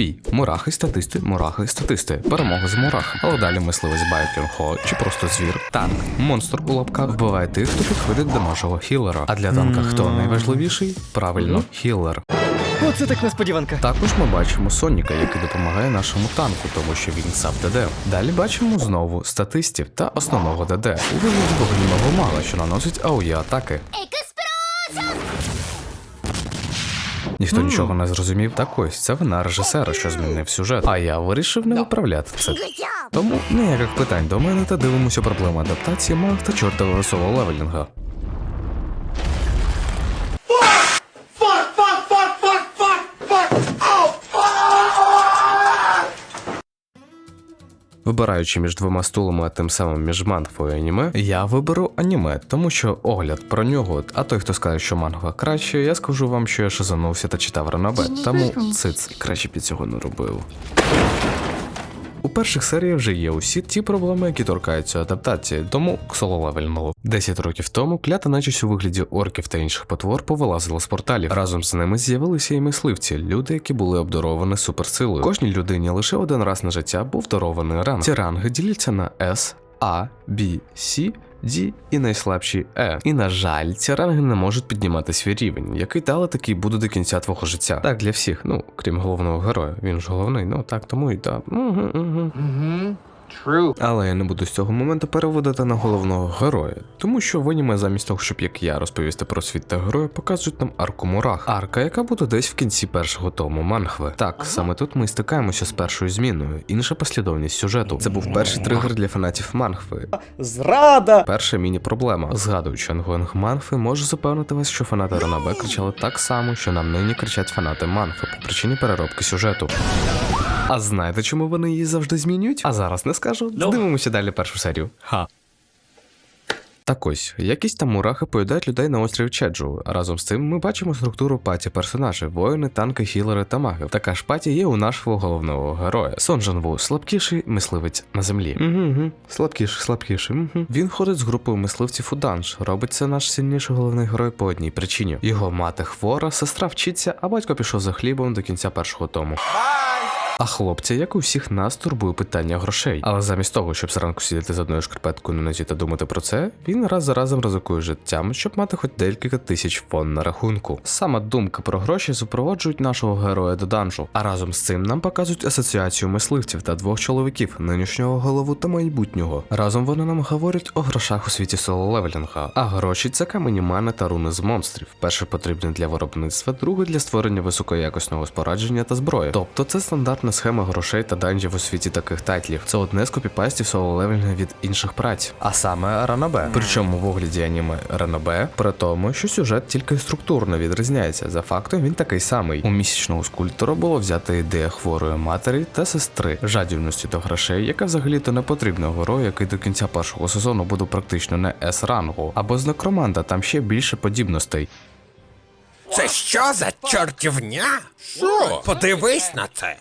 Бій. Мурахи, статисти, мурахи, статисти. Перемога з мурах. Але далі мисливець Байкінг-Хо чи просто звір. Танк. Монстр у лапках вбиває тих, хто підходить до нашого хілера. А для танка хто найважливіший? Правильно, хілер. Оце так несподіванка. Також ми бачимо Соніка, який допомагає нашому танку, тому що він сам ДД. Далі бачимо знову статистів та основного ДД. У вигляді вогняного мала, що наносить АОЄ атаки. Ніхто нічого не зрозумів. Так ось це вина режисера, що змінив сюжет. А я вирішив не виправляти це. Тому ніяких питань до мене та дивимося проблему адаптації мав та чортового соло левелінга. Вибираючи між двома стулами, а тим самим між мангою і аніме, я виберу аніме, тому що огляд про нього. А той, хто скаже, що манга краще, я скажу вам, що я шизанувся та читав ранобе. Тому циц краще під цього не робив. Перших серіях вже є усі ті проблеми, які торкаються адаптації, тому к соло-левельного. 10 років тому клята начість у вигляді орків та інших потвор повилазила з порталів. Разом з ними з'явилися і мисливці, люди, які були обдаровані суперсилою. Кожній людині лише один раз на життя був дарований ранг. Ці ранги діляться на С, А, Б, C, D і найслабші E. І на жаль, ці ранги не можуть піднімати свій рівень, який дали такий буде до кінця твого життя. Так для всіх, ну крім головного героя. Він ж головний, ну так тому і так. Угу, угу. True. Але я не буду з цього моменту переводити на головного героя, тому що в аніме замість того, щоб як я розповісти про світ та героя, показують нам арку Мурах. Арка, яка буде десь в кінці першого тому Манхви. Так, саме тут ми стикаємося з першою зміною, інша послідовність сюжету. Це був перший тригер для фанатів Манхви. Зрада! Перша міні-проблема. Згадуючи ангоінг Манхви, можу запевнити вас, що фанати Ранабе кричали так само, що нам нині кричать фанати Манхви по причині переробки сюжету. А знаєте, чому вони її завжди змінюють? А зараз не скажу. Дивимося далі першу серію. Ха. Так ось, якісь там мурахи поїдають людей на острові Чеджу. Разом з цим ми бачимо структуру паті персонажів, воїни, танки, хілери та маги. Така ж паті є у нашого головного героя. Сон Джанву слабкіший мисливець на землі. Угу, угу. Слабкіший, слабкіший. Угу. Він ходить з групою мисливців у данж. Робить це наш сильніший головний герой по одній причині. Його мати хвора, сестра вчиться, а батько пішов за хлібом до кінця першого тому. А хлопця, як у всіх нас, турбує питання грошей. Але замість того, щоб зранку сидіти з одною шкарпеткою на нозі та думати про це, він раз за разом ризикує життям, щоб мати хоч декілька тисяч фон на рахунку. Саме думки про гроші супроводжують нашого героя до данжу. А разом з цим нам показують асоціацію мисливців та двох чоловіків, нинішнього голову та майбутнього. Разом вони нам говорять о грошах у світі соло-левелінга. А гроші це камені мани та руни з монстрів. Перший потрібний для виробництва, другий для створення високоякісного спорадження та зброї. Тобто це стандартна схема грошей та данжів у світі таких тайтлів. Це одне з копіпастів соло-левелінга від інших праць. А саме Ранабе. Причому в огляді аніме Ранабе, при тому, що сюжет тільки структурно відрізняється. За фактом він такий самий. У місячного скульптора було взята ідея хворої матері та сестри, жадібності до грошей, яка взагалі-то не потрібна герою, який до кінця першого сезону буде практично не С рангу, або з некроманта, там ще більше подібностей. Це що за чортівня? Що? Подивись на це.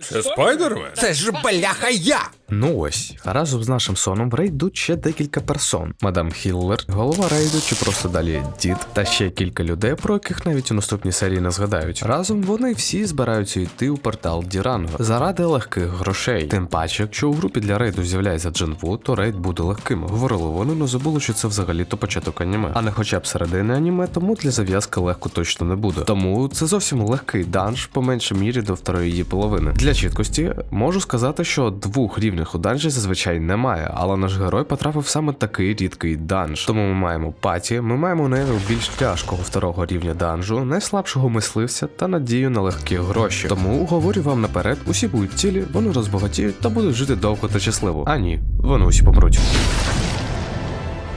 Це спайдермен? Це ж бляха я. Ну ось, разом з нашим соном в рейд йдуть ще декілька персон: мадам Хіллер, голова рейду чи просто далі дід, та ще кілька людей, про яких навіть у наступній серії не згадають. Разом вони всі збираються йти у портал Діранго заради легких грошей. Тим паче, якщо у групі для рейду з'являється Джинву, то рейд буде легким. Говорили вони, не забули, що це взагалі то початок аніме. А не хоча б середини аніме, тому для зав'язки легко точно не буде. Тому це зовсім легкий данж, по меншій мірі до второї її половини. Для чіткості можу сказати, що двох рівних у данжі зазвичай немає, але наш герой потрапив саме такий рідкий данж. Тому ми маємо паті, ми маємо невіл більш тяжкого второго рівня данжу, найслабшого мисливця та надію на легкі гроші. Тому говорю вам наперед, усі будуть цілі, вони розбагатіють та будуть жити довго та щасливо. А ні, вони усі помруть.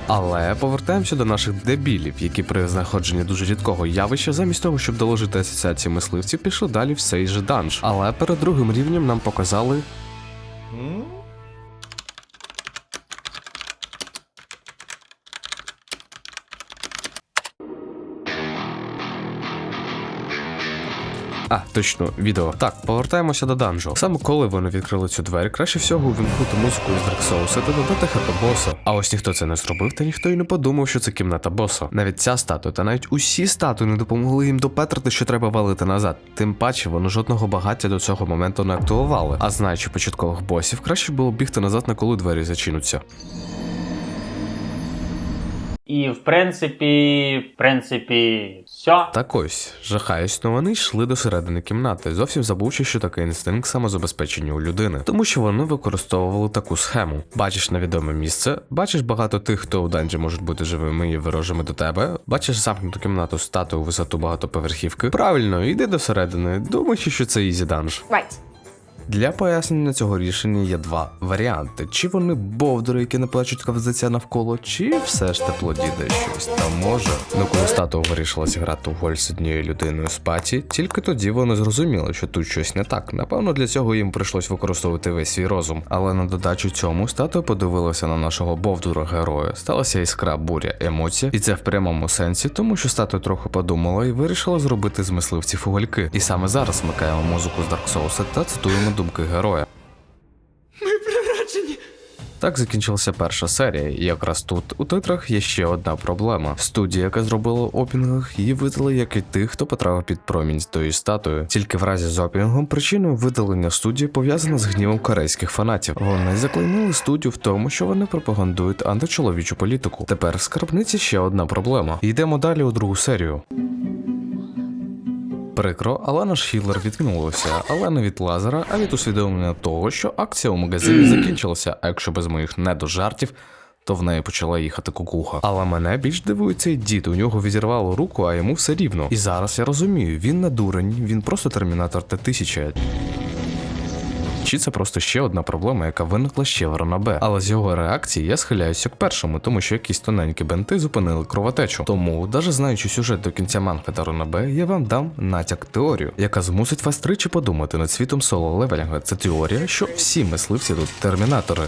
Але повертаємося до наших дебілів, які при знаходженні дуже рідкого явища, замість того, щоб доложити асоціації мисливців, пішли далі в цей же данж. Але перед другим рівнем нам показали. 嗯。А, точно, відео. Так, повертаємося до данжу. Саме коли вони відкрили цю двері, краще всього увімкнути музику із Souls та додати хето боса. А ось ніхто це не зробив, та ніхто й не подумав, що це кімната боса. Навіть ця статуя, та навіть усі статуї не допомогли їм допетрити, що треба валити назад. Тим паче, вони жодного багаття до цього моменту не активували. А знаючи початкових босів, краще було бігти назад, на коли двері зачинуться. І в принципі, в принципі, все. Так ось, жахаюсь, но вони йшли до середини кімнати, зовсім забувши, що такий інстинкт самозабезпечення у людини, тому що вони використовували таку схему. Бачиш невідоме місце, бачиш багато тих, хто у данжі можуть бути живими і ворожими до тебе. Бачиш замкнуту кімнату стату у висоту багатоповерхівки. Правильно, йди до середини, думаючи, що це ізі данж. Right. Для пояснення цього рішення є два варіанти: чи вони бовдури, які не плачуть кавзаця навколо, чи все ж теплодіде щось там може. Ну коли статуя вирішила зіграти у голь з однією людиною з паті, тільки тоді вони зрозуміли, що тут щось не так. Напевно, для цього їм прийшлось використовувати весь свій розум. Але на додачу цьому статуя подивилася на нашого бовдура героя. Сталася іскра буря емоцій, і це в прямому сенсі, тому що статуя трохи подумала і вирішила зробити з мисливців угольки. І саме зараз вмикаємо музику з Dark Souls та цитуємо думки героя. Так закінчилася перша серія, і якраз тут у титрах є ще одна проблема. Студія, яка зробила опінг, її видали як і тих, хто потрапив під промінь з тої статуї. Тільки в разі з опінгом причиною видалення студії пов'язана з гнівом корейських фанатів. Вони заклеймили студію в тому, що вони пропагандують античоловічу політику. Тепер в скарбниці ще одна проблема. Йдемо далі у другу серію. Прикро, але наш хілер відкинулося, але не від лазера, а від усвідомлення того, що акція у магазині закінчилася, а якщо без моїх недожартів, то в неї почала їхати кукуха. Але мене більш дивує цей дід. У нього відірвало руку, а йому все рівно. І зараз я розумію, він не дурень, він просто термінатор Т-1000. Чи це просто ще одна проблема, яка виникла ще в Ронабе. Але з його реакції я схиляюся к першому, тому що якісь тоненькі бенти зупинили кровотечу. Тому, навіть знаючи сюжет до кінця манги та Ронабе, я вам дам натяк теорію, яка змусить вас тричі подумати над світом соло левелінга. Це теорія, що всі мисливці тут термінатори.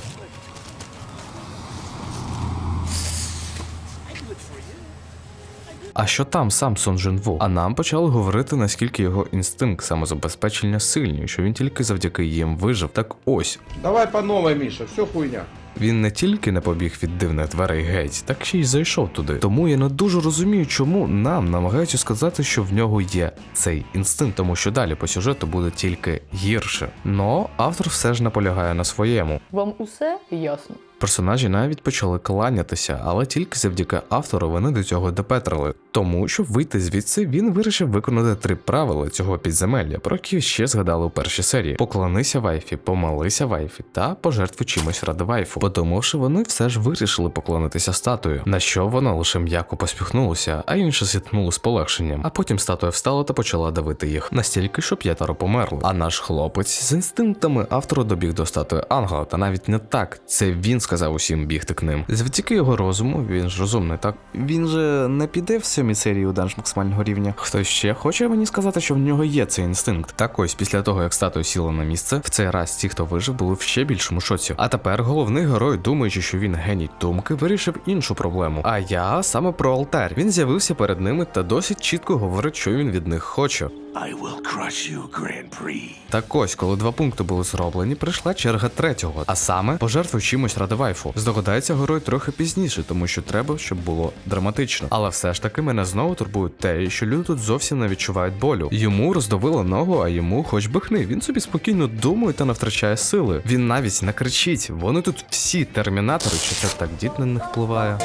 А що там сам Сон Джин Ву? А нам почали говорити, наскільки його інстинкт самозабезпечення сильний, що він тільки завдяки їм вижив. Так ось Давай по новой, Миша, все хуйня. він не тільки не побіг від дивних дверей геть, так ще й зайшов туди. Тому я не дуже розумію, чому нам намагаються сказати, що в нього є цей інстинкт, тому що далі по сюжету буде тільки гірше. Но автор все ж наполягає на своєму. Вам усе ясно. Персонажі навіть почали кланятися, але тільки завдяки автору вони до цього допетрили. Тому, щоб вийти звідси, він вирішив виконати три правила цього підземелля, про які ще згадали у першій серії: поклонися вайфі, помолися вайфі та пожертвуй чимось ради вайфу. Подумавши, вони все ж вирішили поклонитися статую, на що вона лише м'яко поспіхнулася, а інше зітхнуло з полегшенням. А потім статуя встала та почала давити їх настільки, що п'ятеро померли. А наш хлопець з інстинктами автора добіг до статуї ангела, та навіть не так. Це він сказав усім бігти к ним. Завдяки його розуму, він ж розумний, так? Він же не піде в сьомій серії у данж максимального рівня. Хтось ще хоче мені сказати, що в нього є цей інстинкт. Так ось, після того, як статуя сіла на місце, в цей раз ті, хто вижив, були в ще більшому шоці. А тепер головний герой, думаючи, що він геній думки, вирішив іншу проблему. А я саме про алтар. Він з'явився перед ними та досить чітко говорить, що він від них хоче. I will crush you, Grand Prix. Так ось, коли два пункти були зроблені, прийшла черга третього, а саме пожертвуй чимось ради вайфу. Здогадається герой трохи пізніше, тому що треба, щоб було драматично. Але все ж таки мене знову турбує те, що люди тут зовсім не відчувають болю. Йому роздавило ногу, а йому хоч би хни. Він собі спокійно думає та не втрачає сили. Він навіть не кричить. Вони тут всі термінатори, чи це так дід на них впливає.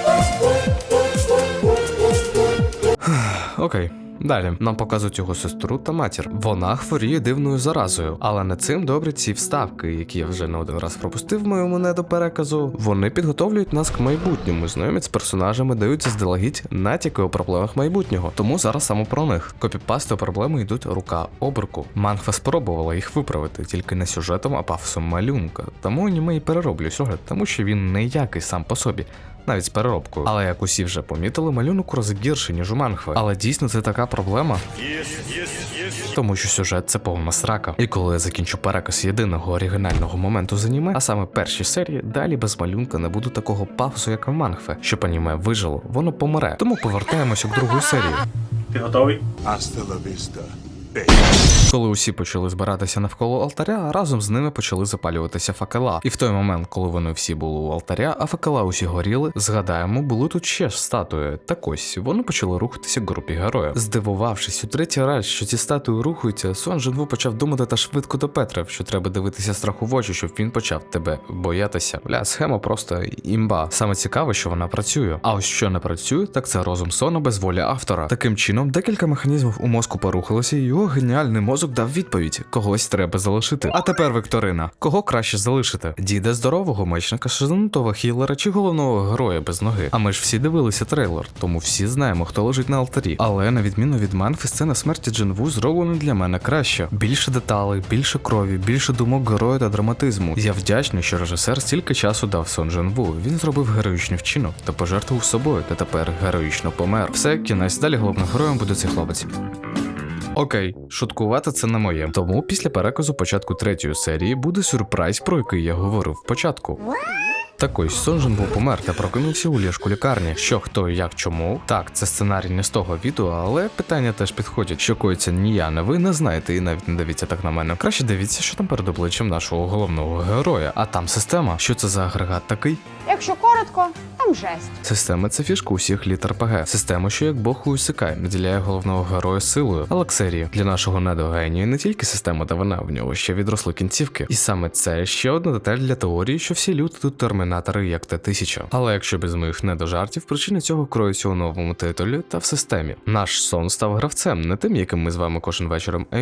Окей. Далі нам показують його сестру та матір. Вона хворіє дивною заразою, але не цим добрі ці вставки, які я вже не один раз пропустив в моєму недопереказу. Вони підготовлюють нас к майбутньому, знайомять з персонажами, дають заздалегідь натяки у проблемах майбутнього. Тому зараз саме про них. Копіпасти проблеми йдуть рука об руку. Манхва спробувала їх виправити, тільки не сюжетом, а пафосом малюнка. Тому аніме і перероблю сюжет, тому що він ніякий сам по собі навіть з переробкою. Але як усі вже помітили, малюнок у рази гірший, ніж у манхви. Але дійсно це така проблема. Тому що сюжет це повна срака. І коли я закінчу переказ єдиного оригінального моменту з аніме, а саме перші серії, далі без малюнка не буде такого пафосу, як в манхве. Щоб аніме вижило, воно помре. Тому повертаємося к другої серії. Ти готовий? La vista, Коли усі почали збиратися навколо алтаря, разом з ними почали запалюватися факела. І в той момент, коли вони всі були у алтаря, а факела усі горіли, згадаємо, були тут ще статуї. Так ось вони почали рухатися групі героїв. Здивувавшись у третій раз, що ці статуї рухаються, Сон Джинву почав думати та швидко до Петра, що треба дивитися страху в очі, щоб він почав тебе боятися. Бля, схема просто імба. Саме цікаве, що вона працює. А ось що не працює, так це розум сона без волі автора. Таким чином, декілька механізмів у мозку порухалося, і його геніальний мозок дав відповідь: когось треба залишити. А тепер Вікторина: кого краще залишити? Діда здорового мечника, шизанутого хілера чи головного героя без ноги. А ми ж всі дивилися трейлер, тому всі знаємо, хто лежить на алтарі. Але на відміну від Манфі, сцена смерті Джинву зроблена для мене краще. Більше деталей, більше крові, більше думок героя та драматизму. Я вдячний, що режисер стільки часу дав Сон Джинву. Він зробив героїчний вчинок та пожертвував собою, та тепер героїчно помер. Все, кінець далі головним героєм буде цей хлопець. Окей, шуткувати це не моє. Тому після переказу початку третьої серії буде сюрприз, про який я говорив в початку. Так ось Сонжен був помер та прокинувся у ліжку лікарні. Що хто як чому? Так, це сценарій не з того відео, але питання теж підходять. Що коїться ні я, не ви не знаєте і навіть не дивіться так на мене. Краще дивіться, що там перед обличчям нашого головного героя. А там система. Що це за агрегат такий? Якщо коротко, там жесть. Система це фішка усіх літер ПГ. Система, що як Бог у наділяє головного героя силою. Алексерії для нашого недогенію не тільки система та вона, в нього ще відросли кінцівки. І саме це ще одна деталь для теорії, що всі люди тут термінатори як Т-1000. Але якщо без моїх недожартів, причина цього кроється у новому титулі та в системі. Наш сон став гравцем, не тим, яким ми з вами кожен вечором, а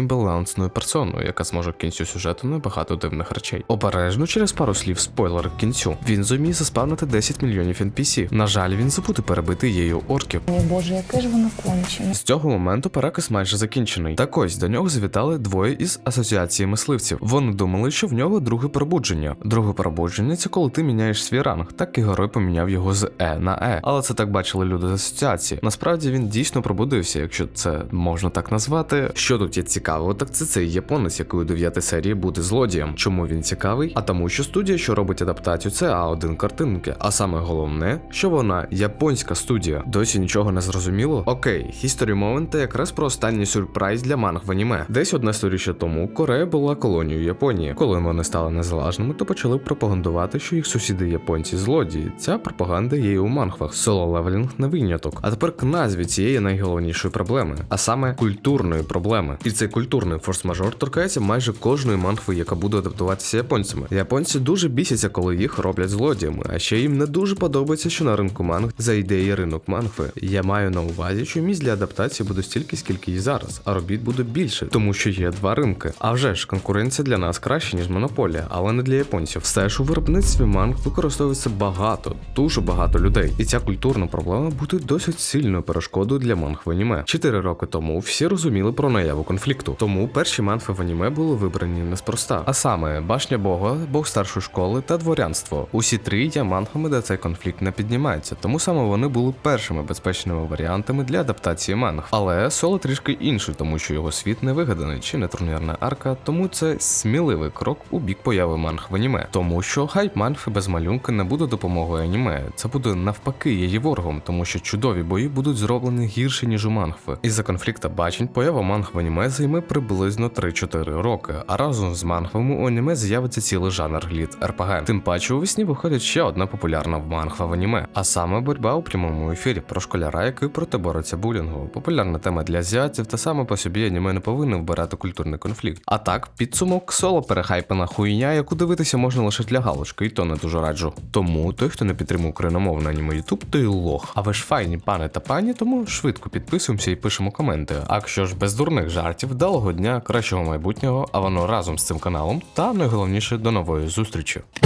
персоною, яка зможе кінцю сюжету на багато дивних речей. Обережно через пару слів спойлери к кінцю. Він зуміє заспавнити 10 мільйонів NPC. На жаль, він забуде перебити її орків. Ой боже, яке ж воно кончене. З цього моменту переказ майже закінчений. Так ось до нього завітали двоє із асоціації мисливців. Вони думали, що в нього друге пробудження. Друге пробудження це коли ти міняєш свій ранг. Так і герой поміняв його з Е на Е. Але це так бачили люди з асоціації. Насправді він дійсно пробудився, якщо це можна так назвати. Що тут є цікавого, так це цей японець, який у 9 серії буде злодієм. Чому він цікавий? А тому, що студія, що робить адаптацію, це А1 картинки. А саме головне, що вона японська студія. Досі нічого не зрозуміло. Окей, History Moment якраз про останній сюрприз для манг в аніме. Десь одне сторіччя тому Корея була колонією Японії. Коли вони стали незалежними, то почали пропагандувати, що їх сусіди японці злодії. Ця пропаганда є і у манхвах. Соло левелінг не виняток. А тепер к назві цієї найголовнішої проблеми, а саме культурної проблеми. І цей культурний форс-мажор торкається майже кожної манхви, яка буде адаптуватися японцями. Японці дуже бісяться, коли їх роблять злодіями, а ще їм не дуже подобається, що на ринку манг зайде і ринок мангви. Я маю на увазі, що місць для адаптації буде стільки, скільки і зараз, а робіт буде більше, тому що є два ринки. А вже ж конкуренція для нас краще, ніж монополія, але не для японців. Все ж у виробництві манг використовується багато, дуже багато людей. І ця культурна проблема буде досить сильною перешкодою для манг в аніме. Чотири роки тому всі розуміли про наяву конфлікту. Тому перші манфи в аніме були вибрані неспроста. А саме башня Бога, Бог старшої школи та дворянство. Усі три є мангами, де цей конфлікт не піднімається. Тому саме вони були першими безпечними варіантами для адаптації манг. Але соло трішки інший, тому що його світ не вигаданий чи не турнірна арка, тому це сміливий крок у бік появи манг в аніме. Тому що хайп манги без малюнки не буде допомогою аніме. Це буде навпаки її ворогом, тому що чудові бої будуть зроблені гірше ніж у мангви. Із-за конфлікта бачень поява манг в аніме займе приблизно 3-4 роки. А разом з мангвами у аніме з'явиться цілий жанр гліт РПГ. Тим паче у весні виходить ще одна популярна мангва в аніме, а саме боротьба у прямому ефірі про школяра, який проти бореться булінгу. Популярна тема для азіатів, та саме по собі аніме не повинен вбирати культурний конфлікт. А так, підсумок соло перехайпена хуйня, яку дивитися можна лише для галочки, і то не дуже раджу. Тому той, хто не підтримує україномовне аніме YouTube, той лох. А ви ж файні, пане та пані, тому швидко підписуємося і пишемо коменти. А якщо ж без дурних жартів, вдалого дня, кращого майбутнього, а воно разом з цим каналом. Та найголовніше до нової зустрічі.